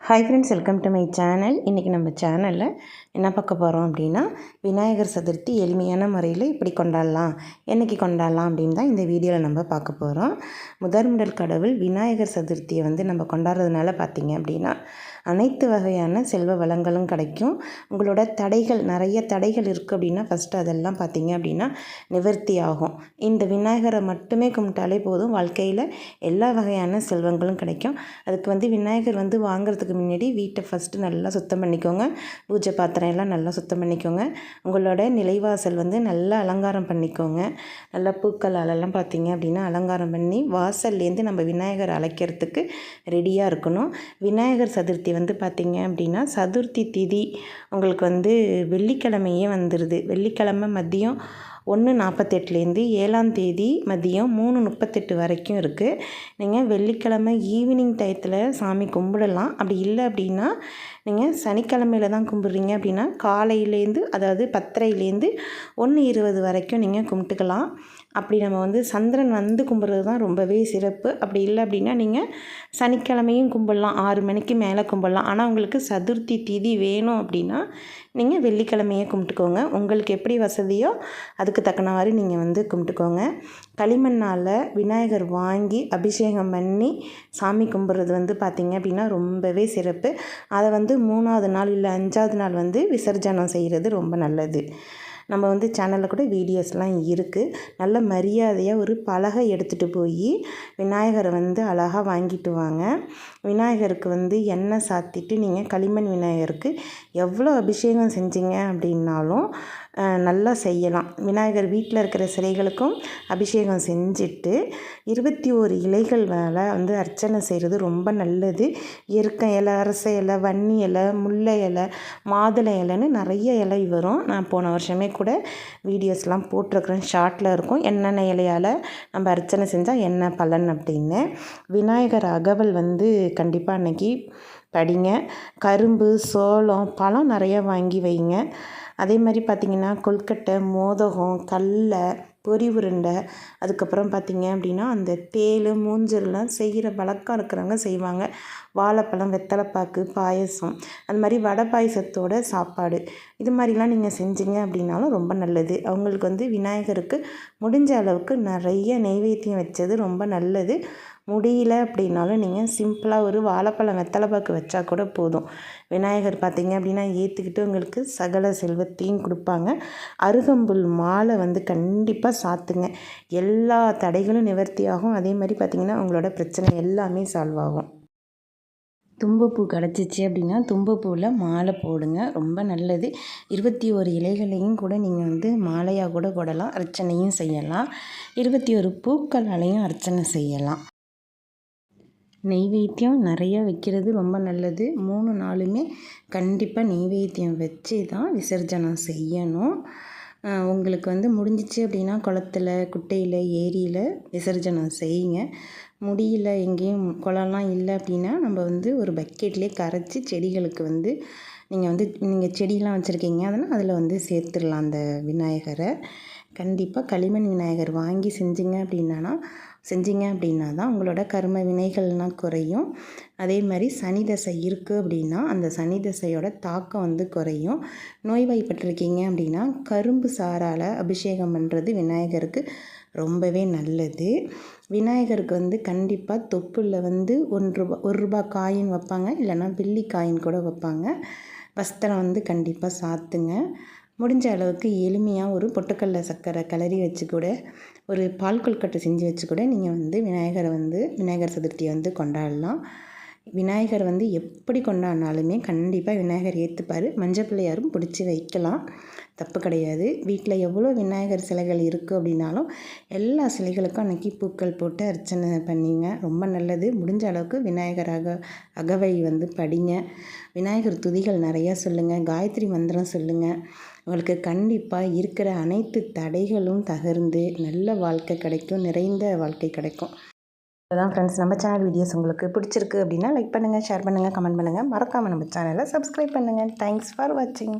Hi friends welcome to my channel இன்றைக்கி நம்ம சேனலில் என்ன பார்க்க போகிறோம் அப்படின்னா விநாயகர் சதுர்த்தி எளிமையான முறையில் இப்படி கொண்டாடலாம் என்றைக்கு கொண்டாடலாம் அப்படின்னு தான் இந்த வீடியோவில் நம்ம பார்க்க போகிறோம் முதல் முதல் கடவுள் விநாயகர் சதுர்த்தியை வந்து நம்ம கொண்டாடுறதுனால பார்த்திங்க அப்படின்னா அனைத்து வகையான செல்வ வளங்களும் கிடைக்கும். உங்களோட தடைகள் நிறைய தடைகள் இருக்குது அப்படின்னா ஃபஸ்ட்டு அதெல்லாம் பார்த்தீங்க அப்படின்னா நிவர்த்தி ஆகும். இந்த விநாயகரை மட்டுமே கும்பிட்டாலே போதும். வாழ்க்கையில் எல்லா வகையான செல்வங்களும் கிடைக்கும். அதுக்கு வந்து விநாயகர் வந்து வாங்குறதுக்கு முன்னாடி வீட்டை ஃபஸ்ட்டு நல்லா சுத்தம் பண்ணிக்கோங்க. பூஜை பாத்திரம் எல்லாம் நல்லா சுத்தம் பண்ணிக்கோங்க. உங்களோட நிலைவாசல் வந்து நல்லா அலங்காரம் பண்ணிக்கோங்க. நல்லா பூக்களாலெல்லாம் பார்த்திங்க அப்படின்னா அலங்காரம் பண்ணி வாசல்லேருந்து நம்ம விநாயகர் அழைக்கிறதுக்கு ரெடியாக இருக்கணும். விநாயகர் சதுர்த்தி வந்து பார்த்திங்க அப்படின்னா சதுர்த்தி திதி உங்களுக்கு வந்து வெள்ளிக்கிழமையே வந்துடுது வெள்ளிக்கிழமை மதியம் ஒன்று நாற்பத்தெட்டுலேருந்து ஏழாம் தேதி மதியம் மூணு முப்பத்தெட்டு வரைக்கும் இருக்குது நீங்கள் வெள்ளிக்கிழமை ஈவினிங் டயத்தில் சாமி கும்பிடலாம். அப்படி இல்லை அப்படின்னா நீங்கள் சனிக்கிழமையில தான் கும்பிட்றீங்க அப்படின்னா காலையிலேருந்து அதாவது பத்தரையிலேருந்து ஒன்று இருபது வரைக்கும் நீங்கள் கும்பிட்டுக்கலாம். அப்படி நம்ம வந்து சந்திரன் வந்து கும்பிட்றது தான் ரொம்பவே சிறப்பு. அப்படி இல்லை அப்படின்னா நீங்கள் சனிக்கிழமையும் கும்பிட்லாம் ஆறு மணிக்கு மேலே கும்பிட்லாம். ஆனால் உங்களுக்கு சதுர்த்தி திதி வேணும் அப்படின்னா நீங்கள் வெள்ளிக்கிழமையே கும்பிட்டுக்கோங்க. உங்களுக்கு எப்படி வசதியோ அதுக்கு தக்கனவாறு நீங்கள் வந்து கும்பிட்டுக்கோங்க. களிமண்ணால் விநாயகர் வாங்கி அபிஷேகம் பண்ணி சாமி கும்பிட்றது வந்து பார்த்திங்க அப்படின்னா ரொம்பவே சிறப்பு. அதை வந்து மூணாவது நாள் இல்லை அஞ்சாவது நாள் வந்து விசர்ஜனம் செய்கிறது ரொம்ப நல்லது. நம்ம வந்து சேனலில் கூட வீடியோஸ்லாம் இருக்குது நல்ல மரியாதையாக ஒரு பலகை எடுத்துகிட்டு போய் விநாயகரை வந்து அழகாக வாங்கிட்டு வாங்க. விநாயகருக்கு வந்து எண்ணெய் சாத்திட்டு நீங்கள் களிமண் விநாயகருக்கு எவ்வளோ அபிஷேகம் செஞ்சீங்க அப்படின்னாலும் நல்லா செய்யலாம். விநாயகர் வீட்டில் இருக்கிற சிலைகளுக்கும் அபிஷேகம் செஞ்சுட்டு இருபத்தி ஓரு இலைகள் மேலே வந்து அர்ச்சனை செய்கிறது ரொம்ப நல்லது. எருக்க இலை அரச இலை வன்னி இலை முல்லை இலை மாதுளை இலைன்னு நிறைய இலை வரும். நான் போன வருஷமே கூட வீடியோஸ்லாம் போட்டிருக்கிறேன். ஷார்ட்டில் இருக்கும். என்னென்ன இலையால் நம்ம அர்ச்சனை செஞ்சால் என்ன பலன் அப்படின்னு. விநாயகர் அகவல் வந்து கண்டிப்பாக அன்றைக்கி படிங்க. கரும்பு சோளம் பழம் நிறையா வாங்கி வைங்க. அதே மாதிரி பார்த்திங்கன்னா கொல்கட்டை மோதகம் கடல பொரி உருண்டை அதுக்கப்புறம் பார்த்திங்க அப்படின்னா அந்த தேள் மூஞ்சல்லாம் செய்கிற வழக்கம் இருக்கிறவங்க செய்வாங்க. வாழைப்பழம் வெத்தலைப்பாக்கு பாயசம் அந்த மாதிரி வடை பாயசத்தோட சாப்பாடு. இது மாதிரிலாம் நீங்கள் செஞ்சீங்க அப்படின்னாலும் ரொம்ப நல்லது. அவங்களுக்கு வந்து விநாயகருக்கு முடிஞ்ச அளவுக்கு நிறைய நெய்வேத்தியம் வச்சது ரொம்ப நல்லது. முடியல அப்படின்னாலும் நீங்கள் சிம்பிளாக ஒரு வாழைப்பழம் வெத்தலை பாக்கு வச்சா கூட போதும். விநாயகர் பார்த்தீங்க அப்படின்னா ஏற்றுக்கிட்டு உங்களுக்கு சகல செல்வத்தையும் கொடுப்பாங்க. அருகம்புல் மாலை வந்து கண்டிப்பாக சாத்துங்க. எல்லா தடைகளும் நிவர்த்தி ஆகும் அதே மாதிரி பார்த்திங்கன்னா உங்களோட பிரச்சனை எல்லாமே சால்வ் ஆகும். தும்பப்பூ கிடச்சிச்சு அப்படின்னா தும்பப்பூவில் மாலை போடுங்க. ரொம்ப நல்லது. இருபத்தி ஒரு இலைகளையும் கூட நீங்கள் வந்து மாலையாக கூட போடலாம். அர்ச்சனையும் செய்யலாம். இருபத்தி ஒரு பூக்களாலையும் அர்ச்சனை செய்யலாம். நெய்வேத்தியம் நிறையா வைக்கிறது ரொம்ப நல்லது. மூணு நாளுமே கண்டிப்பாக நெய்வேத்தியம் வச்சு தான் விசர்ஜனம் செய்யணும். உங்களுக்கு வந்து முடிஞ்சிச்சு அப்படின்னா குளத்துல குட்டையில் ஏரியில் விசர்ஜனம் செய்யுங்க. முடியல எங்கேயும் குளம்லாம் இல்லை அப்படின்னா நம்ம வந்து ஒரு பக்கெட்லேயே கரைச்சி செடிகளுக்கு வந்து நீங்கள் வந்து நீங்கள் செடியெலாம் வச்சுருக்கீங்க அதனால் அதில் வந்து சேர்த்துடலாம் அந்த விநாயகரை. கண்டிப்பாக களிமண் விநாயகர் வாங்கி செஞ்சிங்க அப்படின்னா செஞ்சிங்க அப்படின்னா தான் உங்களோட கர்ம வினைகள்லாம் குறையும். அதே மாதிரி சனி தசை இருக்குது அப்படின்னா அந்த சனி தசையோட தாக்கம் வந்து குறையும். நோய்வாய்ப்பட்டிருக்கீங்க அப்படின்னா கரும்பு சாரால் அபிஷேகம் பண்ணுறது விநாயகருக்கு ரொம்பவே நல்லது. விநாயகருக்கு வந்து கண்டிப்பாக தொப்புளில் வந்து ஒன்று ரூபா ஒரு ரூபா காயின் வைப்பாங்க இல்லைன்னா வெள்ளி காயின் கூட வைப்பாங்க. வஸ்திரம் வந்து கண்டிப்பாக சாத்துங்க. முடிஞ்ச அளவுக்கு எளிமையாக ஒரு பொட்டுக்கடல சர்க்கரை கிளறி வச்சு கூட ஒரு பால் கொல்கட்டை செஞ்சு வச்சு கூட நீங்கள் வந்து விநாயகரை வந்து விநாயகர் சதுர்த்தியை வந்து கொண்டாடலாம். விநாயகர் வந்து எப்படி கொண்டாடினாலுமே கண்டிப்பாக விநாயகர் ஏற்றுப்பார் மஞ்சள் பிள்ளையாரும் பிடிச்சி வைக்கலாம். தப்பு கிடையாது. வீட்டில் எவ்வளோ விநாயகர் சிலைகள் இருக்குது அப்படின்னாலும் எல்லா சிலைகளுக்கும் அன்றைக்கி பூக்கள் போட்டு அர்ச்சனை பண்ணிங்க. ரொம்ப நல்லது. முடிஞ்ச அளவுக்கு விநாயகர் அக அகவை வந்து படிங்க. விநாயகர் துதிகள் நிறையா சொல்லுங்கள் காயத்ரி மந்திரம் சொல்லுங்கள் உங்களுக்கு கண்டிப்பாக இருக்கிற அனைத்து தடைகளும் தகர்ந்து நல்ல வாழ்க்கை கிடைக்கும். நிறைந்த வாழ்க்கை கிடைக்கும். அதான் ஃப்ரெண்ட்ஸ் நம்ம சேனல் வீடியோஸ் உங்களுக்கு பிடிச்சிருக்கு அப்படின்னா லைக் பண்ணுங்கள் ஷேர் பண்ணுங்கள் கமெண்ட் பண்ணுங்கள் மறக்காமல் நம்ம சேனலை சப்ஸ்கிரைப் பண்ணுங்கள் தேங்க்ஸ் ஃபார் வாட்சிங்